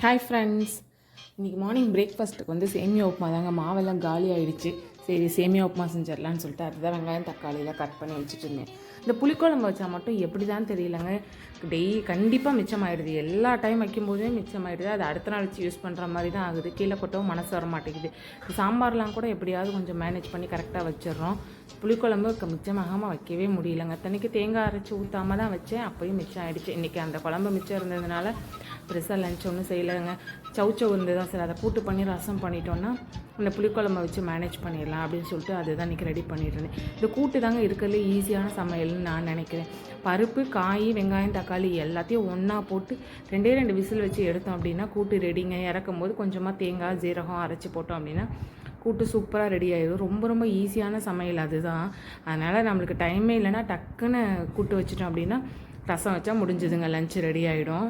Hi friends இன்றைக்கி morning பிரேக்ஃபாஸ்ட்டுக்கு வந்து சேமியா உப்புமா தாங்க. மாவெல்லாம் காலி ஆகிடுச்சு சரி சேமியா உப்புமா செஞ்சிடலான்னு சொல்லிட்டு அதுதான் வெங்காயம் தக்காளியெலாம் கட் பண்ணி வச்சுட்டு இருந்தேன். இந்த புளிக்குழம்பு வச்சா மட்டும் எப்படி தான் தெரியலங்க. டெய்லி கண்டிப்பாக மிச்சமாயிடுது. எல்லா டைம் வைக்கும்போதே மிச்சமாயிடுது. அது அடுத்த நாள் வச்சு யூஸ் பண்ணுற மாதிரி தான் ஆகுது. கீழே கொட்டவும் மனசு வர மாட்டேங்குது. சாம்பார்லாம் கூட எப்படியாவது கொஞ்சம் மேனேஜ் பண்ணி கரெக்டாக வச்சிடுறோம். புளிக்குழம்பு மிச்சமாகாமல் வைக்கவே முடியலங்க. தனிக்கு தேங்காய் அரைச்சி ஊற்றாம தான் வச்சேன். அப்போயும் மிச்சம் ஆயிடுச்சு. இன்றைக்கி அந்த குழம்பு மிச்சம் இருந்ததுனால பெருசாக லஞ்ச் ஒன்றும் செய்யலைங்க. சவுச்சவு இருந்து தான் சரி அதை கூட்டு பண்ணி ரசம் பண்ணிட்டோன்னா இந்த புளிக்குழம்பை வச்சு மேனேஜ் பண்ணிடலாம் அப்படின்னு சொல்லிட்டு அதுதான் இன்றைக்கி ரெடி பண்ணிட்டு இருந்தேன். இந்த கூட்டு தாங்க இருக்கிறதுல ஈஸியான சமையல்னு நான் நினைக்கிறேன். பருப்பு காய் வெங்காயம் தக்காளி எல்லாத்தையும் ஒன்றா போட்டு ரெண்டே ரெண்டு விசில் வச்சு எடுத்தோம் அப்படின்னா கூட்டு ரெடிங்க இறக்கும் போது கொஞ்சமாக தேங்காய் ஜீரகம் அரைச்சி போட்டோம் அப்படின்னா கூட்டு சூப்பராக ரெடி ஆகிடும் ரொம்ப ரொம்ப ஈஸியான சமையல் அதுதான். அதனால் நம்மளுக்கு டைமே இல்லைன்னா டக்குன்னு கூட்டு வச்சிட்டோம் அப்படின்னா ரசம் வச்சா முடிஞ்சுதுங்க. லஞ்சு ரெடி ஆகிடும்